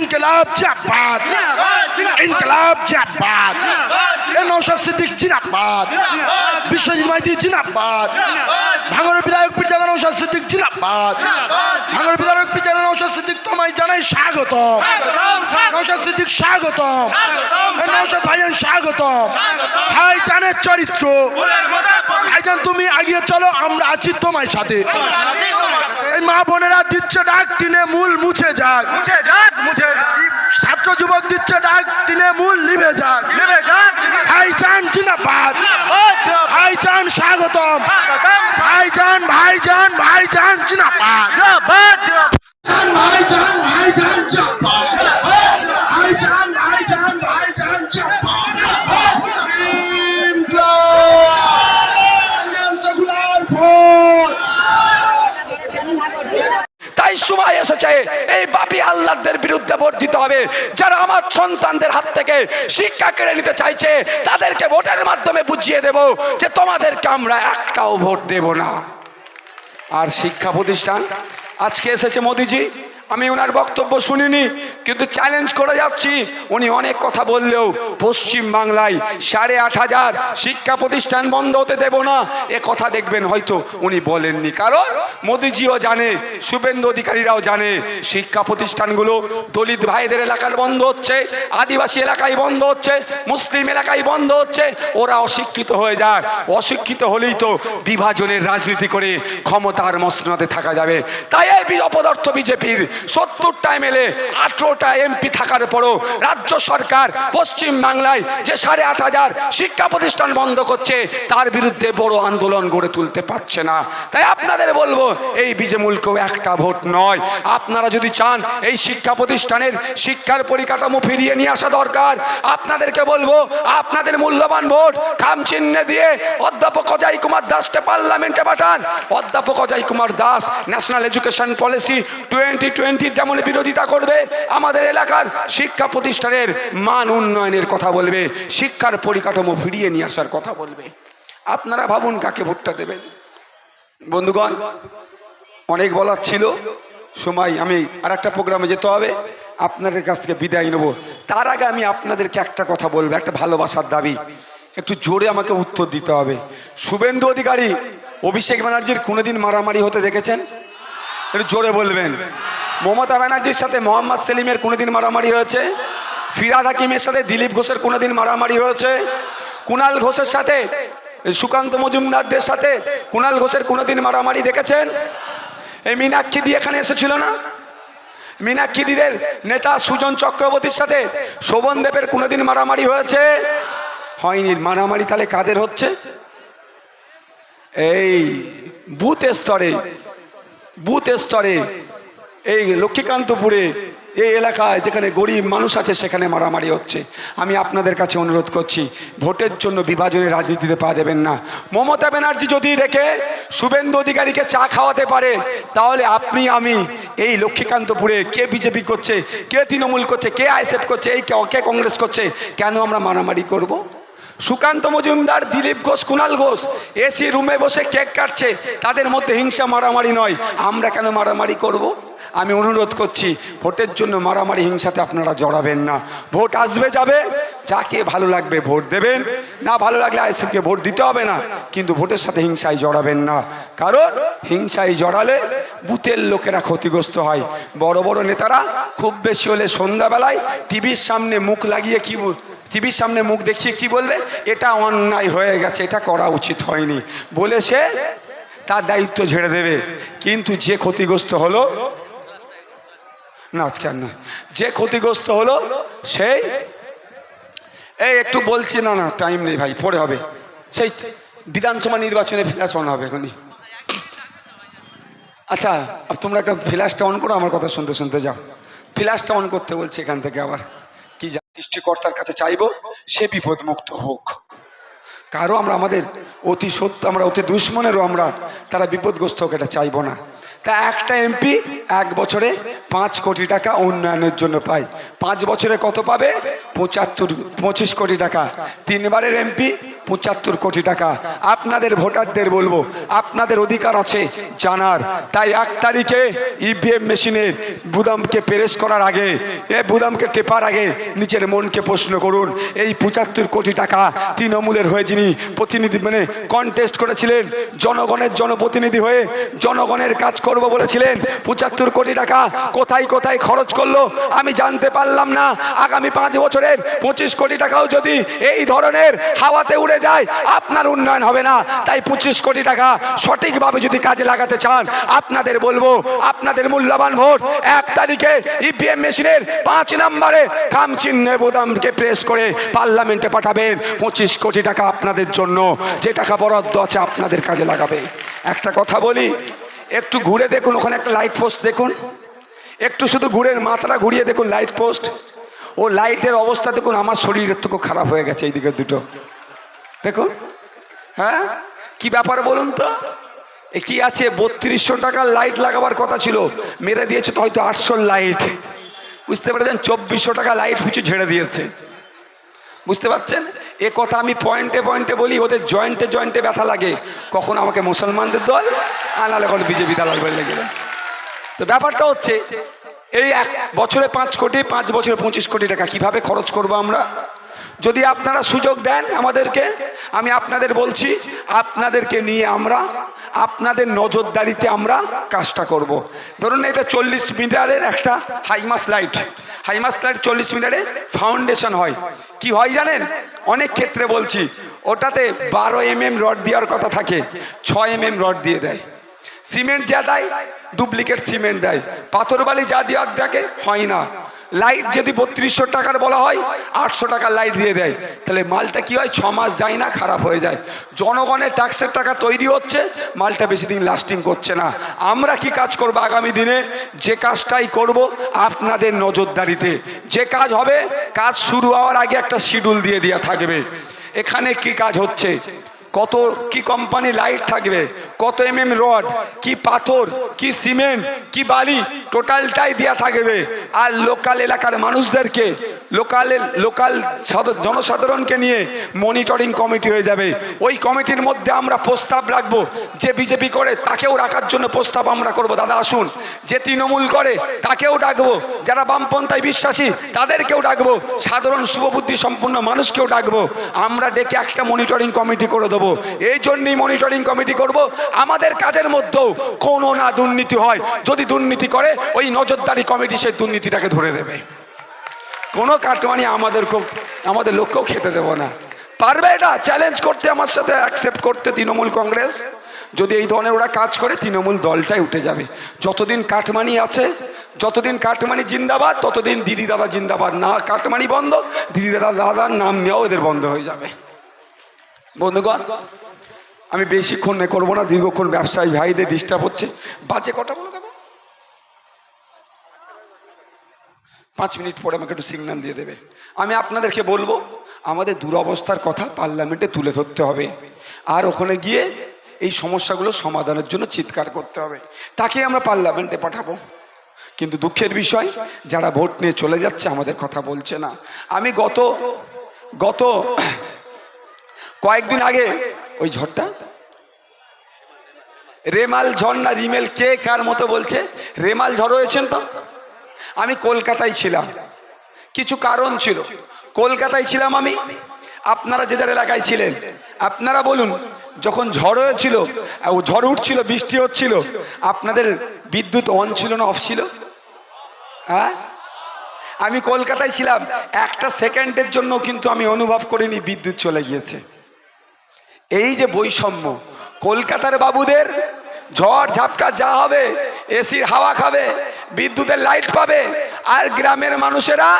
ইনকলাব জিন্দাবাদ ইনকলাব জিন্দাবাদ এ নৌশাদ সিদ্দিক জিন্দাবাদ বিশ্বজিৎ মাইতি জিন্দাবাদ ভাঙড়ের বিধায়ক পিচারা নৌশাদ সিদ্দিক জিন্দাবাদ ভাঙড়ের বিধায়ক পিচারা নৌশাদ সিদ্দিক তোমায় জানাই স্বাগত নৌশাদ সিদ্দিক স্বাগতম। নৌশাদ ভাইজান স্বাগতম। ভাইজানের চরিত্র। ভাইজান তুমি এগিয়ে চলো আমরা আছি তোমার সাথে। এই মা বোনেরা দিচ্ছে ডাক দিনে মূল মুছে যাক। মুছে যাক। ছাত্র যুবক দিচ্ছে ডাক দিলে মূল লিভে যাক। নিভে যাক। ভাইজান জিন্দাবাদ। ভাইজান স্বাগতম। ভাইজান ভাইজান ভাইজান জিন্দাবাদ। এসেছে এই বাপি আল্লাহদের বিরুদ্ধে ভোট দিতে হবে। যারা আমার সন্তানদের হাত থেকে শিক্ষা কেড়ে নিতে চাইছে, তাদেরকে ভোটের মাধ্যমে বুঝিয়ে দেব যে তোমাদেরকে আমরা একটাও ভোট দেব না। আর শিক্ষা প্রতিষ্ঠান, আজকে এসেছে মোদিজি আমি ওনার বক্তব্য শুনিনি, কিন্তু চ্যালেঞ্জ করে যাচ্ছি। উনি অনেক কথা বললেও পশ্চিম বাংলায় সাড়ে আট হাজার শিক্ষা প্রতিষ্ঠান বন্ধ হতে দেব না। এ কথা দেখবেন হয়তো উনি বলেননি। কারণ মোদিজিও জানে, শুভেন্দু অধিকারীরাও জানে, শিক্ষা প্রতিষ্ঠানগুলো দলিত ভাইদের এলাকার বন্ধ হচ্ছে, আদিবাসী এলাকায় বন্ধ হচ্ছে, মুসলিম এলাকায় বন্ধ হচ্ছে, ওরা অশিক্ষিত হয়ে যায় অশিক্ষিত হলেই তো বিভাজনের রাজনীতি করে ক্ষমতার মসনদে থাকা যাবে। তাই এই অপদার্থ বিজেপির সত্তরটা এম এমএলএ আঠেরোটা এমপি থাকার পরও রাজ্য সরকার পশ্চিম বাংলায় যে সাড়ে আট হাজার শিক্ষা প্রতিষ্ঠান বন্ধ করছে, তার বিরুদ্ধে বড় আন্দোলন গড়ে তুলতে পারছে না। তাই আপনাদের বলব, এই বিজেমূলকেও একটা ভোট নয়। আপনারা যদি চান, এই শিক্ষা প্রতিষ্ঠানের শিক্ষার পরিকাঠামো ফিরিয়ে নিয়ে আসা দরকার, আপনাদেরকে বলব, আপনাদের মূল্যবান ভোট খাম চিহ্নে দিয়ে অধ্যাপক অজয় কুমার দাসকে পার্লামেন্টে পাঠান। অধ্যাপক Ajay Kumar Das national education policy twenty টোয়েন্টির যেমন বিরোধিতা করবে, আমাদের এলাকার শিক্ষা প্রতিষ্ঠানের মান উন্নয়নের কথা বলবে, শিক্ষার পরিকাঠামো ফিরিয়ে নিয়ে আসার কথা বলবে। আপনারা ভাবুন কাকে ভোটটা দেবেন? বন্ধুগণ, অনেক বলার ছিল, সময় আমি আর একটা প্রোগ্রামে যেতে হবে, আপনাদের কাছ থেকে বিদায় নেব। তার আগে আমি আপনাদেরকে একটা কথা বলব, একটা ভালোবাসার দাবি। একটু জোরে আমাকে উত্তর দিতে হবে। শুভেন্দু অধিকারী, অভিষেক ব্যানার্জির কোনোদিন মারামারি হতে দেখেছেন? একটু জোরে বলবেন। মমতা ব্যানার্জির সাথে মোহাম্মদ সেলিমের কোনোদিন মারামারি হয়েছে? ফিরাদ হাকিমের সাথে দিলীপ ঘোষের কোনোদিন মারামারি হয়েছে? কুণাল ঘোষের সাথে, সুকান্ত মজুমদারদের সাথে কুণাল ঘোষের কোনোদিন মারামারি দেখেছেন? এই মীনাক্ষী দি এখানে এসেছিল না? মীনাক্ষী দিদের নেতা সুজন চক্রবর্তীর সাথে শোভন দেবের কোনোদিন মারামারি হয়েছে? হয়নি, মারামারি তাহলে কাদের হচ্ছে? এই বুথ স্তরে বুথ স্তরে এই লক্ষ্মীকান্তপুরে, এই এলাকায় যেখানে গরিব মানুষ আছে, সেখানে মারামারি হচ্ছে আমি আপনাদের কাছে অনুরোধ করছি, ভোটের জন্য বিভাজনের রাজনীতিতে পা দেবেন না মমতা ব্যানার্জি যদি রেখে শুভেন্দু অধিকারীকে চা খাওয়াতে পারে, তাহলে আপনি, আমি এই লক্ষ্মীকান্তপুরে কে বিজেপি করছে, কে তৃণমূল করছে, কে আইএসএফ করছে, এই কে- কংগ্রেস করছে, কেন আমরা মারামারি করব। সুকান্ত মজুমদার, দিলীপ ঘোষ কুণাল ঘোষ এসি রুমে বসে কেক কাটছে। তাদের মধ্যে হিংসা, মারামারি নয়। আমরা কেন মারামারি করব। আমি অনুরোধ করছি, ভোটের জন্য মারামারি হিংসাতে আপনারা জড়াবেন না। ভোট আসবে, যাবে। যাকে ভালো লাগবে ভোট দেবেন। না ভালো লাগলে আইসিএফকে ভোট দিতে হবে না। কিন্তু ভোটের সাথে হিংসায় জড়াবেন না। কারণ হিংসায় জড়ালে বুথের লোকেরা ক্ষতিগ্রস্ত হয়। বড় বড় নেতারা খুব বেশি হলে সন্ধ্যাবেলায় টিভির সামনে মুখ লাগিয়ে কি টিভির সামনে মুখ দেখিয়ে কি বলবে? এটা অন্যায় হয়ে গেছে, এটা করা উচিত হয়নি। বলে সে তার দায়িত্ব ঝেড়ে দেবে। কিন্তু যে ক্ষতিগ্রস্ত হলো, না, আজকে নয় যে ক্ষতিগ্রস্ত হলো সেই এই একটু বলছি, না না টাইম নেই ভাই, পরে হবে। সেই বিধানসভা নির্বাচনে ফ্ল্যাশ অন হবে এখনই। আচ্ছা তোমরা একটা ফ্ল্যাশটা অন করো, আমার কথা শুনতে শুনতে যাও। ফ্ল্যাশটা অন করতে বলছি এখান থেকে আবার। সৃষ্টিকর্তার কাছে চাইব সে বিপদমুক্ত হোক। কারও আমরা আমাদের অতি সত্য আমরা অতি দুশ্মনেরও আমরা তারা বিপদগ্রস্ত হোক এটা চাইব না। তা একটা এমপি এক বছরে পাঁচ কোটি টাকা উন্নয়নের জন্য পায়। পাঁচ বছরে কত পাবে? পঁচাত্তর পঁচিশ কোটি টাকা। তিনবারের এমপি পঁচাত্তর কোটি টাকা। আপনাদের ভোটারদের বলব, আপনাদের অধিকার আছে জানার। তাই এক তারিখে ইভিএম মেশিনের বুদামকে প্রেস করার আগে, এ বুদামকে টেপার আগে নিজের মনকে প্রশ্ন করুন, এই পঁচাত্তর কোটি টাকা তৃণমূলের হয়ে যিনি প্রতিনিধি মানে কন্টেস্ট করেছিলেন, জনগণের জনপ্রতিনিধি হয়ে জনগণের কাজ করব বলেছিলেন, পঁচাত্তর কোটি টাকা কোথায় কোথায় খরচ করল আমি জানতে পারলাম না। আগামী পাঁচ বছরের পঁচিশ কোটি টাকাও যদি এই ধরনের হাওয়াতে উড়ে যায়, আপনার উন্নয়ন হবে না। তাই পঁচিশ কোটি টাকা সঠিকভাবে যদি কাজে লাগাতে চান, আপনাদের বলব, আপনাদের মূল্যবান ভোট এক তারিখে ইভিএম মেশিনের পাঁচ নম্বরে খাম বোতামকে প্রেস করে পার্লামেন্টে পাঠাবেন। পঁচিশ কোটি টাকা আপনাদের জন্য, যে টাকা বরাদ্দ আছে আপনাদের কাজে লাগাবে। একটা কথা বলি, একটু ঘুরে দেখুন, ওখানে একটা লাইট পোস্ট দেখুন। একটু শুধু ঘুরের মাথাটা ঘুরিয়ে দেখুন লাইট পোস্ট ও লাইটের অবস্থা দেখুন, আমার শরীরের থেকে খারাপ হয়ে গেছে, এইদিকে দুটো। দেখুন হ্যাঁ? কি ব্যাপার বলুন তো? কি আছে? বত্রিশশো টাকার লাইট লাগাবার কথা ছিল। মেরে দিয়েছে তো হয়তো আটশো লাইট বুঝতে পেরেছেন? চব্বিশশো টাকা লাইট পিছু ঝেড়ে দিয়েছে। বুঝতে পারছেন? এ কথা আমি পয়েন্টে পয়েন্টে বলি, ওদের জয়েন্টে জয়েন্টে ব্যথা লাগে। কখন আমাকে মুসলমানদের দল, আর নাহলে এখন বিজেপি দল লেগে যায়। তো ব্যাপারটা হচ্ছে, এই এক বছরে পাঁচ কোটি, পাঁচ বছরে পঁচিশ কোটি টাকা কীভাবে খরচ করব আমরা? যদি আপনারা সুযোগ দেন আমাদেরকে, আমি আপনাদের বলছি, আপনাদেরকে নিয়ে আমরা, আপনাদের নজরদারিতে আমরা কাজটা করব। ধরুন এটা চল্লিশ মিটারের একটা হাইমাস লাইট। হাইমাস লাইট চল্লিশ মিটারে ফাউন্ডেশন হয়। কি হয় জানেন? অনেক ক্ষেত্রে বলছি, ওটাতে বারো এম এম রড দেওয়ার কথা থাকে, ছয় এম এম রড দিয়ে দেয়। সিমেন্ট যা দেয়, ডুপ্লিকেট সিমেন্ট দেয়। পাথর বালি যা দেওয়ার দেখে হয় না। লাইট যদি বত্রিশশো টাকার বলা হয়, আটশো টাকার লাইট দিয়ে দেয়। তাহলে মালটা কি হয়? ছ মাস যায় না, খারাপ হয়ে যায়। জনগণের ট্যাক্সের টাকা তৈরি হচ্ছে, মালটা বেশি দিন লাস্টিং করছে না। আমরা কি কাজ করব আগামী দিনে? যে কাজটাই করব আপনাদের নজরদারিতে। যে কাজ হবে, কাজ শুরু হওয়ার আগে একটা শিডিউল দিয়ে দেওয়া থাকবে। এখানে কি কাজ হচ্ছে? কত কি কোম্পানি লাইট থাকবে, কত এম এম রড কি পাথর, কি সিমেন্ট কি বালি টোটালটাই দেওয়া থাকবে। আর লোকাল এলাকার মানুষদেরকে লোকাল লোকাল জনসাধারণকে নিয়ে মনিটরিং কমিটি হয়ে যাবে। ওই কমিটির মধ্যে আমরা প্রস্তাব রাখব। যে বিজেপি করে তাকেও রাখার জন্য প্রস্তাব আমরা করব। দাদা, আসুন। যে তৃণমূল করে তাকেও ডাকবো। যারা বামপন্থায় বিশ্বাসী, তাদেরকেও ডাকবো। সাধারণ শুভবুদ্ধি সম্পন্ন মানুষকেও ডাকবো। আমরা ডেকে একটা মনিটরিং কমিটি করে দেবো। এই জন্যই মনিটরিং কমিটি করব। আমাদের কাজের মধ্যেও কোনো না দুর্নীতি হয়। যদি দুর্নীতি করে, ওই নজরদারি কমিটি সেই দুর্নীতিটাকে ধরে দেবে। কোনো কাটমানি আমাদেরকেও আমাদের লোককেও খেতে দেবো না। পারবে এটা? চ্যালেঞ্জ করতে আমার সাথে অ্যাকসেপ্ট করতে তৃণমূল কংগ্রেস? যদি এই ধরনের ওরা কাজ করে, তৃণমূল দলটাই উঠে যাবে। যতদিন কাটমানি আছে, যতদিন কাটমানি জিন্দাবাদ, ততদিন দিদি দাদা জিন্দাবাদ। না, কাটমানি বন্ধ, দিদি দাদা দাদার নাম নেওয়াও এদের বন্ধ হয়ে যাবে। বন্ধুগণ, আমি বেশিক্ষণ করব না, দীর্ঘক্ষণ ব্যবসায়ী ভাইদের ডিস্টার্ব হচ্ছে। বাজে কটা বলে দেবো পাঁচ মিনিট পরে আমাকে একটু সিগন্যাল দিয়ে দেবে। আমি আপনাদেরকে বলব, আমাদের দুরবস্থার কথা পার্লামেন্টে তুলে ধরতে হবে। আর ওখানে গিয়ে এই সমস্যাগুলো সমাধানের জন্য চিৎকার করতে হবে। তাকে আমরা পার্লামেন্টে পাঠাবো। কিন্তু দুঃখের বিষয়, যারা ভোট নিয়ে চলে যাচ্ছে, আমাদের কথা বলছে না। আমি গত গত কয়েকদিন আগে, ওই ঝড়টা? রেমাল ঝড় না রিমেল কে কার মতো বলছে? রেমাল ঝড় হয়েছেন তো? আমি কলকাতায় ছিলাম। কিছু কারণ ছিল। কলকাতায় ছিলাম আমি। আপনারা যে যার এলাকায় ছিলেন, আপনারা বলুন, যখন ঝড় হয়েছিল ঝড় উঠছিল, বৃষ্টি হচ্ছিল, আপনাদের বিদ্যুৎ অন ছিল না অফ ছিল? হ্যাঁ? আমি কলকাতায় ছিলাম। একটা সেকেন্ডের জন্য কিন্তু আমি অনুভব করিনি বিদ্যুৎ চলে গিয়েছে। এই যে বৈষম্য, কলকাতার বাবুদের ঝড় ঝাপটা যা হবে এসির হাওয়া খাবে, বিদ্যুতের লাইট পাবে, আর গ্রামের মানুষেরা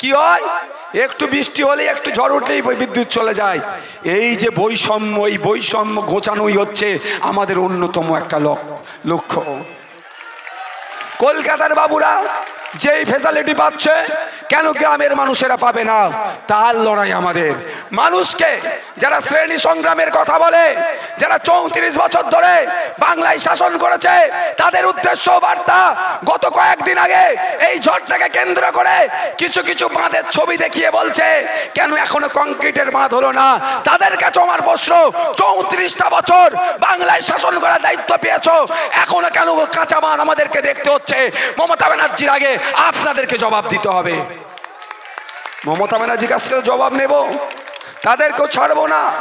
কি হয়? একটু বৃষ্টি হলে একটু ঝড় উঠলেই বিদ্যুৎ চলে যায়। এই যে বৈষম্য, এই বৈষম্য ঘোচানোই হচ্ছে আমাদের অন্যতম একটা লক্ষ্য লক্ষ্য। কলকাতার বাবুরা যেই ফেসিলিটি পাচ্ছে, কেন গ্রামের মানুষেরা পাবে না? তার লড়াই আমাদের। মানুষকে যারা শ্রেণি সংগ্রামের কথা বলে, যারা চৌত্রিশ বছর ধরে বাংলায় শাসন করেছে, তাদের উদ্দেশ্য বার্তা গত কয়েকদিন আগে এই ঝড়টাকে কেন্দ্র করে কিছু কিছু বাঁধের ছবি দেখিয়ে বলছে, কেন এখনও কংক্রিটের বাঁধ হলো না? তাদের কাছে আমার প্রশ্ন, চৌত্রিশটা বছর বাংলায় শাসন করার দায়িত্ব পেয়েছ, এখনও কেন কাঁচা বাঁধ আমাদেরকে দেখতে হচ্ছে? মমতা ব্যানার্জির আগে আপনাদেরকে জবাব দিতে হবে। মমতা ব্যানার্জির কাছ থেকে জবাব নেব। তাদেরকেও ছাড়বো না।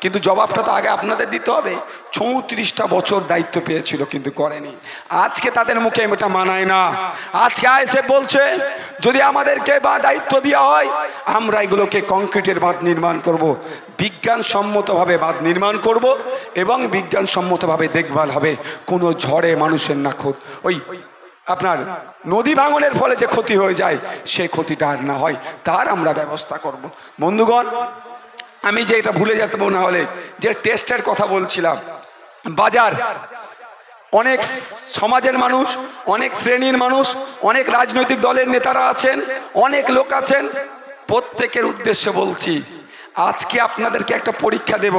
কিন্তু জবাবটা তো আগে আপনাদের দিতে হবে। চৌত্রিশটা বছর দায়িত্ব পেয়েছিল, কিন্তু করেনি। আজকে তাদের মুখে এটা মানায় না। আজকে আইসে বলছে, যদি আমাদেরকে বা দায়িত্ব দেওয়া হয়, আমরা এগুলোকে কংক্রিটের বাঁধ নির্মাণ করব। বিজ্ঞানসম্মতভাবে বাঁধ নির্মাণ করব এবং বিজ্ঞানসম্মতভাবে দেখভাল হবে। কোনো ঝড়ে মানুষের না ক্ষত ওই আপনার নদী ভাঙনের ফলে যে ক্ষতি হয়ে যায় সেই ক্ষতিটা আর না হয়, তার আমরা ব্যবস্থা করব। বন্ধুগণ, আমি যে এটা ভুলে যেতে না হলে, যে টেস্টের কথা বলছিলাম, বাজার, অনেক সমাজের মানুষ, অনেক শ্রেণির মানুষ, অনেক রাজনৈতিক দলের নেতারা আছেন, অনেক লোক আছেন, প্রত্যেকের উদ্দেশ্যে বলছি, আজকে আপনাদেরকে একটা পরীক্ষা দেব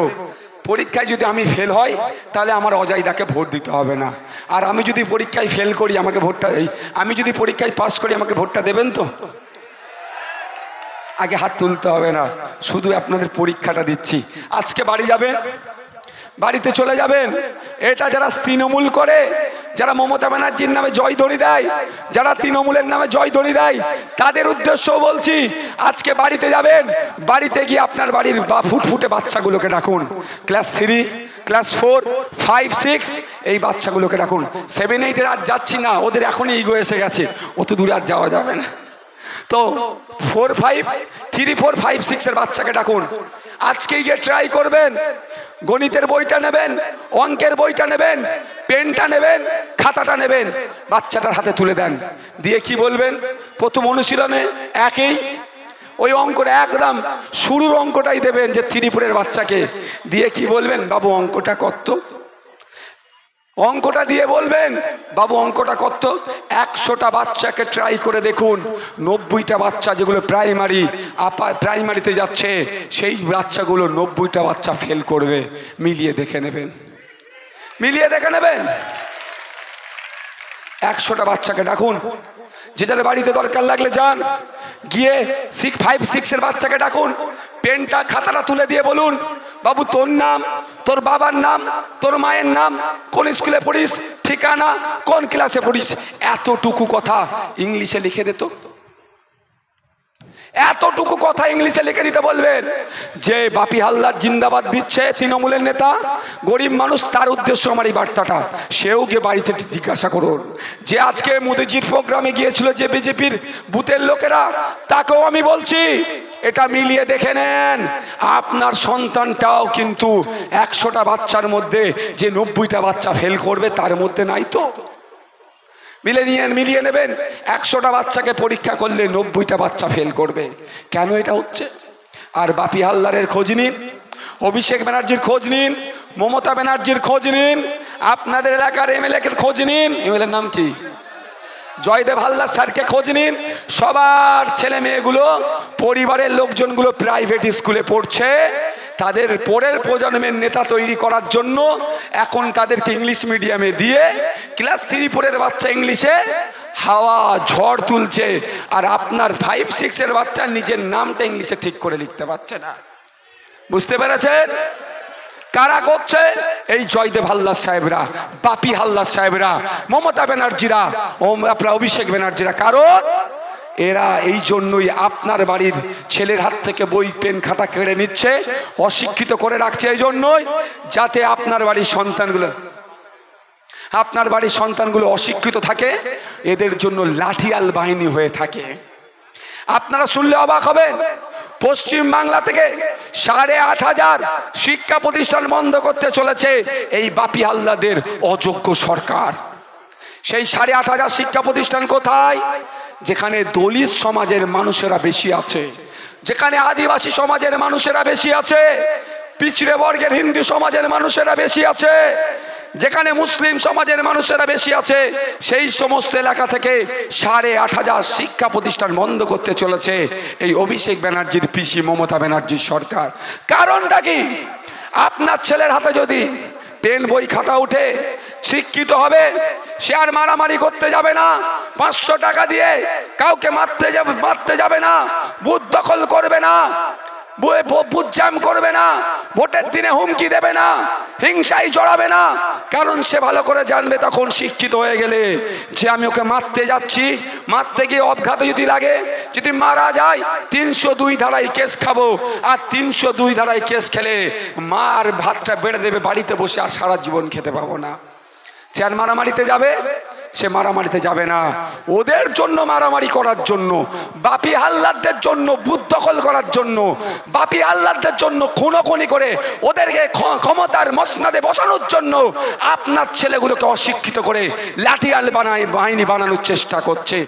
পরীক্ষায় যদি আমি ফেল হই তাহলে আমার অজয়দাকে ভোট দিতে হবে না। আর আমি যদি পরীক্ষায় ফেল করি, আমাকে ভোটটা এই, আমি যদি পরীক্ষায় পাস করি, আমাকে ভোটটা দেবেন তো? আগে হাত তুলতে হবে না। শুধু আপনাদের পরীক্ষাটা দিচ্ছি। আজকে বাড়ি যাবেন? বাড়িতে চলে যাবেন। এটা যারা তৃণমূল করে, যারা মমতা ব্যানার্জির নামে জয় ধরি দেয়, যারা তৃণমূলের নামে জয় ধরি দেয়, তাদের উদ্দেশ্য বলছি, আজকে বাড়িতে যাবেন, বাড়িতে গিয়ে আপনার বাড়ির বা ফুটফুটে বাচ্চাগুলোকে ডাকুন। Class three, class four, five, six, এই বাচ্চাগুলোকে ডাকুন। সেভেন, এইটের আজ যাচ্ছি না, ওদের এখনই ইগো এসে গেছে, অত দূরে আর যাওয়া যাবে না। তো four five three four five সিক্সের বাচ্চাকে ডাকুন। আজকেই গিয়ে ট্রাই করবেন। গণিতের বইটা নেবেন, অঙ্কের বইটা নেবেন, পেনটা নেবেন, খাতাটা নেবেন, বাচ্চাটার হাতে তুলে দেন। দিয়ে কি বলবেন? প্রথম অনুশীলনে একই, ওই অঙ্কটা একদম শুরুর অঙ্কটাই দেবেন যে ত্রিপুরের বাচ্চাকে। দিয়ে কি বলবেন? বাবু, অঙ্কটা কত? অঙ্কটা দিয়ে বলবেন? বাবু, অঙ্কটা কত? একশোটা বাচ্চাকে ট্রাই করে দেখুন। নব্বইটা বাচ্চা যেগুলো প্রাইমারি আপা প্রাইমারিতে যাচ্ছে, সেই বাচ্চাগুলো নব্বইটা বাচ্চা ফেল করবে। মিলিয়ে দেখে নেবেন। মিলিয়ে দেখে নেবেন? একশোটা বাচ্চাকে ডাকুন। যে যার বাড়িতে দরকার লাগলে যান। গিয়ে সিক্স ফাইভ সিক্সের বাচ্চাকে ডাকুন। পেনটা খাতাটা তুলে দিয়ে বলুন, বাবু, তোর নাম, তোর বাবার নাম, তোর মায়ের নাম, কোন স্কুলে পড়িস, ঠিকানা, কোন ক্লাসে পড়িস? এতটুকু কথা ইংলিশে লিখে দে তো। এতটুকু কথা ইংলিশে লিখে দিতে বলবেন। যে বাপি হালদার জিন্দাবাদ দিচ্ছে তৃণমূলের নেতা, গরিব মানুষ তার উদ্দেশ্য আমার এই বার্তাটা। সেও গিয়ে বাড়িতে জিজ্ঞাসা করুন। যে আজকে মোদিজির প্রোগ্রামে গিয়েছিল যে বিজেপির বুথের লোকেরা, তাকেও আমি বলছি, এটা মিলিয়ে দেখে নেন। আপনার সন্তানটাও কিন্তু একশোটা বাচ্চার মধ্যে যে নব্বইটা বাচ্চা ফেল করবে, তার মধ্যে নাই তো। মিলে নিয়ে মিলিয়ে নেবেন। একশোটা বাচ্চাকে পরীক্ষা করলে নব্বইটা বাচ্চা ফেল করবে। কেন এটা হচ্ছে? আর বাপি হালদারের খোঁজ নিন, অভিষেক ব্যানার্জির খোঁজ নিন, মমতা ব্যানার্জির খোঁজ নিন, আপনাদের এলাকার এমএলএ খোঁজ নিন। এমএলএর নাম কি? জয়দেব হালদার স্যারকে খোঁজ নিন। সবার ছেলে মেয়েগুলো, পরিবারের লোকজনগুলো প্রাইভেট স্কুলে পড়ছে। তাদের পরের প্রজন্মের নেতা তৈরি করার জন্য এখন তাদেরকে ইংলিশ মিডিয়ামে দিয়ে ক্লাস থ্রি ফোরের বাচ্চা ইংলিশে হাওয়া, ঝড় তুলছে। আর আপনার ফাইভ সিক্সের বাচ্চা নিজের নামটা ইংলিশে ঠিক করে লিখতে পারছে না। বুঝতে পেরেছেন? কারা করছে? এই জয়দেব হাল্লার সাহেবরা, বাপি হাল্লার সাহেবরা, মমতা ব্যানার্জিরা আপনার অভিষেক ব্যানার্জিরা। কারণ এরা এই জন্যই আপনার বাড়ির ছেলের হাত থেকে বই, পেন, খাতা কেড়ে নিচ্ছে, অশিক্ষিত করে রাখছে এই জন্যই যাতে আপনার বাড়ির সন্তানগুলো, আপনার বাড়ির সন্তানগুলো অশিক্ষিত থাকে, এদের জন্য লাঠিয়াল বাহিনী হয়ে থাকে। আপনারা শুনলে অবাক হবেন। পশ্চিম বাংলা থেকে সাড়ে আট হাজার শিক্ষা প্রতিষ্ঠান বন্ধ করতে চলেছে এই বাপি হাল্লাদের অযোগ্য সরকার। সেই সাড়ে আট হাজার শিক্ষা প্রতিষ্ঠান কোথায়? যেখানে দলিত সমাজের মানুষেরা বেশি আছে। যেখানে আদিবাসী সমাজের মানুষেরা বেশি আছে। পিছড়ে বর্গের হিন্দু সমাজের মানুষেরা বেশি আছে, যেখানে মুসলিম সমাজের মানুষেরা বেশি আছে, সেই সমস্ত এলাকা থেকে সাড়ে আট হাজার শিক্ষা প্রতিষ্ঠান বন্ধ করতে চলেছে এই অভিষেক ব্যানার্জির পিসি মমতা ব্যানার্জির সরকার। কারণটা কি? আপনার ছেলের হাতে যদি পেন বই খাতা উঠে শিক্ষিত হবে, সে আর মারামারি করতে যাবে না, পাঁচশো টাকা দিয়ে কাউকে মারতে যাবে মারতে যাবে না, বুথ দখল করবে না। বুথ জ্যাম করবে না, ভোটের দিনে হুমকি দেবে না, হিংসায় জড়াবে না। কারণ সে ভালো করে জানবে তখন শিক্ষিত হয়ে গেলে যে আমি ওকে মারতে যাচ্ছি, মারতে গিয়ে অবঘাত যদি লাগে, যদি মারা যায়, তিনশো দুই ধারায় কেস খাব। আর তিনশো দুই ধারায় কেস খেলে মার ভাতটা বেড়ে দেবে, বাড়িতে বসে আর সারা জীবন খেতে পাবো না। আর মারামারিতে যাবে সে মারামারিতে যাবে না। ওদের জন্য মারামারি করার জন্য, বাপি হাল্লাদের জন্য বুথ দখল করার জন্য, বাপি হাল্লাদের জন্য খুনোখুনি করে ওদেরকে ক্ষ- ক্ষমতার মসনাদে বসানোর জন্য আপনার ছেলেগুলোকে অশিক্ষিত করে লাঠিয়াল বানায় বাহিনী বানানোর চেষ্টা করছে।